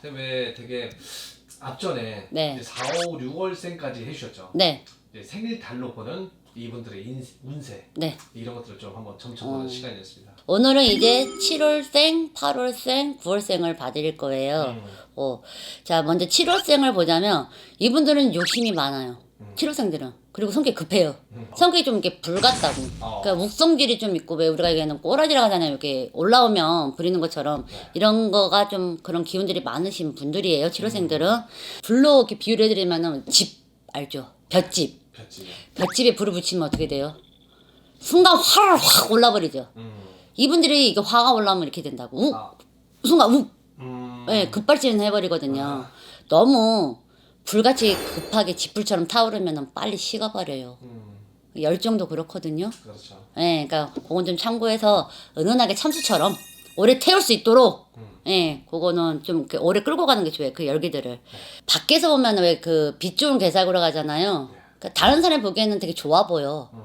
근데 왜 되게 앞전에 네. 이제 4, 5, 6월생까지 해주셨죠. 네, 이제 생일 달로 보는 이분들의 인, 운세 네. 이런 것들을 좀 한번 점쳐보는 어. 시간이었습니다. 오늘은 이제 7월생, 8월생, 9월생을 봐드릴 거예요. 음. 어, 자, 먼저 7월생을 보자면 이분들은 욕심이 많아요. 음. 7월생들은. 그리고 성격이 급해요. 음. 성격이 좀 이렇게 불같다고. 어. 그러니까 묵성질이 좀 있고 왜 우리가 얘기하는 꼬라지라고 하잖아요. 이렇게 올라오면 부리는 것처럼 네. 이런 거가 좀 그런 기운들이 많으신 분들이에요. 7월생들은. 불로 이렇게 비유를 해드리면은 집 알죠? 볏집. 볏집에 불을 붙이면 어떻게 돼요? 순간 화를 확 올라버리죠. 음. 이분들이 이게 화가 올라오면 이렇게 된다고. 우, 아. 순간 우, 음. 예, 급발진을 해버리거든요. 아. 너무 불같이 급하게 집불처럼 타오르면 빨리 식어버려요. 음. 열정도 그렇거든요. 그렇죠. 예, 그러니까 그건 좀 참고해서 은은하게 참수처럼 오래 태울 수 있도록 음. 예, 그거는 좀 이렇게 오래 끌고 가는 게 좋아요. 그 열기들을. 밖에서 보면 왜 그 빛 좋은 개사구로 가잖아요. 그러니까 다른 사람이 보기에는 되게 좋아 보여. 음.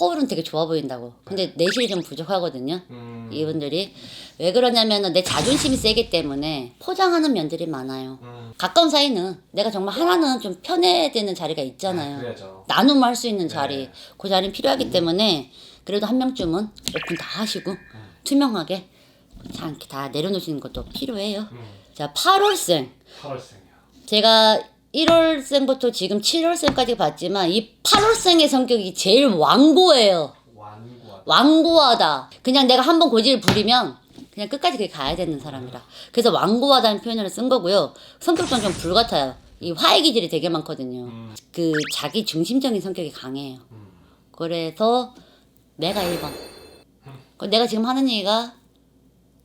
허울은 되게 좋아 보인다고. 근데 내실이 좀 부족하거든요. 음. 이분들이 왜 그러냐면은 내 자존심이 세기 때문에 포장하는 면들이 많아요. 음. 가까운 사이는 내가 정말 하나는 좀 편해야 되는 자리가 있잖아요. 그래야죠. 나눔 할수 있는 자리, 네. 그 자리는 필요하기 때문에 그래도 한 명쯤은 오픈 다 하시고 음. 투명하게 자 이렇게 다 내려놓으시는 것도 필요해요. 음. 자, 8월생 8월생이요. 제가 1월생부터 지금 7월생까지 봤지만 이 8월생의 성격이 제일 완고해요. 완고하다. 완고하다. 그냥 내가 한번 고집을 부리면 그냥 끝까지 그게 가야 되는 사람이라. 그래서 완고하다는 표현을 쓴 거고요. 성격도 좀 불같아요. 이 화해 기질이 되게 많거든요. 음. 그 자기 중심적인 성격이 강해요. 음. 그래서 내가 1번. 그 내가 지금 하는 얘기가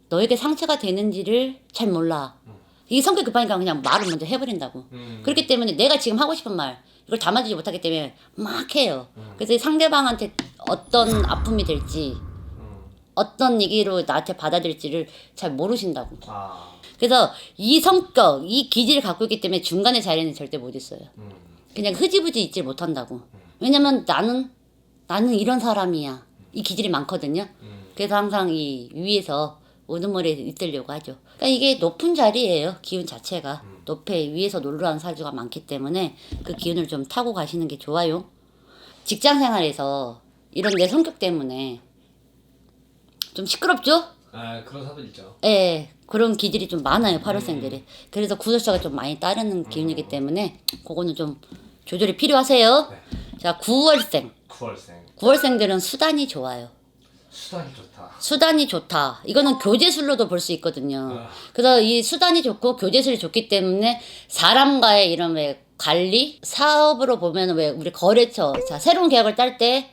너에게 상처가 되는지를 잘 몰라. 이 성격 급하니까 그냥 말을 먼저 해버린다고. 음. 그렇기 때문에 내가 지금 하고 싶은 말 이걸 담아주지 못하기 때문에 막 해요. 음. 그래서 이 상대방한테 어떤 아픔이 될지 음. 어떤 얘기로 나한테 받아들일지를 잘 모르신다고. 아. 그래서 이 성격, 이 기질을 갖고 있기 때문에 중간의 자리는 절대 못 있어요. 음. 그냥 흐지부지 있질 못한다고. 왜냐면 나는 나는 이런 사람이야. 이 기질이 많거든요. 음. 그래서 항상 이 위에서 우두머리에 있으려고 하죠. 그러니까 이게 높은 자리예요. 기운 자체가 높에 위에서 놀러라는 사주가 많기 때문에 그 기운을 좀 타고 가시는 게 좋아요. 직장 생활에서 이런 내 성격 때문에 좀 시끄럽죠? 아 그런 사들 있죠. 예, 그런 기질이 좀 많아요, 8월생들이. 그래서 구설사가 좀 많이 따르는 기운이기 때문에 그거는 좀 조절이 필요하세요. 자, 9월생. 9월생. 9월생들은 수단이 좋아요. 수단이 좋다. 수단이 좋다. 이거는 교제술로도 볼 수 있거든요. 아. 그래서 이 수단이 좋고 교제술이 좋기 때문에 사람과의 이런 왜 관리, 사업으로 보면 왜 우리 거래처, 자 새로운 계약을 딸 때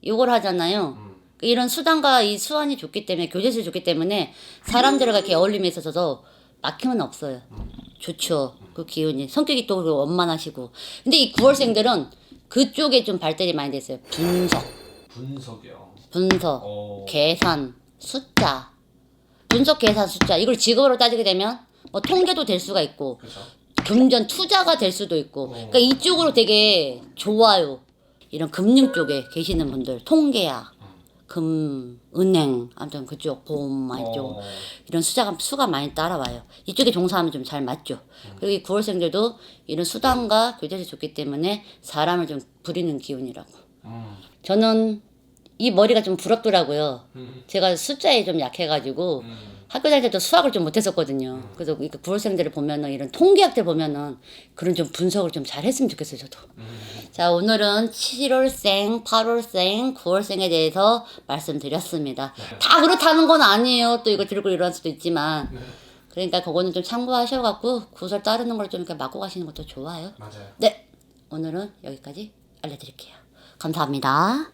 이걸 하잖아요. 음. 이런 수단과 이 수완이 좋기 때문에 교제술이 좋기 때문에 사람들과 이렇게 어울림에 있어서도 막힘은 없어요. 좋죠. 그 기운이 성격이 또 원만하시고. 근데 이 9월생들은 그쪽에 좀 발달이 많이 됐어요. 분석, 분석이요. 분석. 어. 계산, 숫자, 분석, 계산, 숫자 이걸 직업으로 따지게 되면 뭐 통계도 될 수가 있고 그렇죠. 금전 투자가 될 수도 있고 그러니까 이쪽으로 되게 좋아요. 이런 금융 쪽에 계시는 분들 통계야, 금, 은행, 아무튼 그쪽 보험 이쪽 어. 이런 수자가 수가 많이 따라와요. 이쪽에 종사하면 좀 잘 맞죠. 그리고 이 9월생들도 이런 수단과 교제가 좋기 때문에 사람을 좀 부리는 기운이라고. 음. 저는 이 머리가 좀 부럽더라고요. 음. 제가 숫자에 좀 약해가지고 음. 학교 다닐 때도 수학을 좀 못했었거든요. 그래서 이 9월생들을 보면은 이런 통계학들 보면은 그런 좀 분석을 좀 잘했으면 좋겠어요, 저도. 자, 오늘은 7월생, 8월생, 9월생에 대해서 말씀드렸습니다. 다 그렇다는 건 아니에요. 또 이거 들고 일어날 수도 있지만. 그러니까 그거는 좀 참고하셔갖고 구설 따르는 걸 좀 이렇게 맞고 가시는 것도 좋아요. 맞아요. 네, 오늘은 여기까지 알려드릴게요. 감사합니다.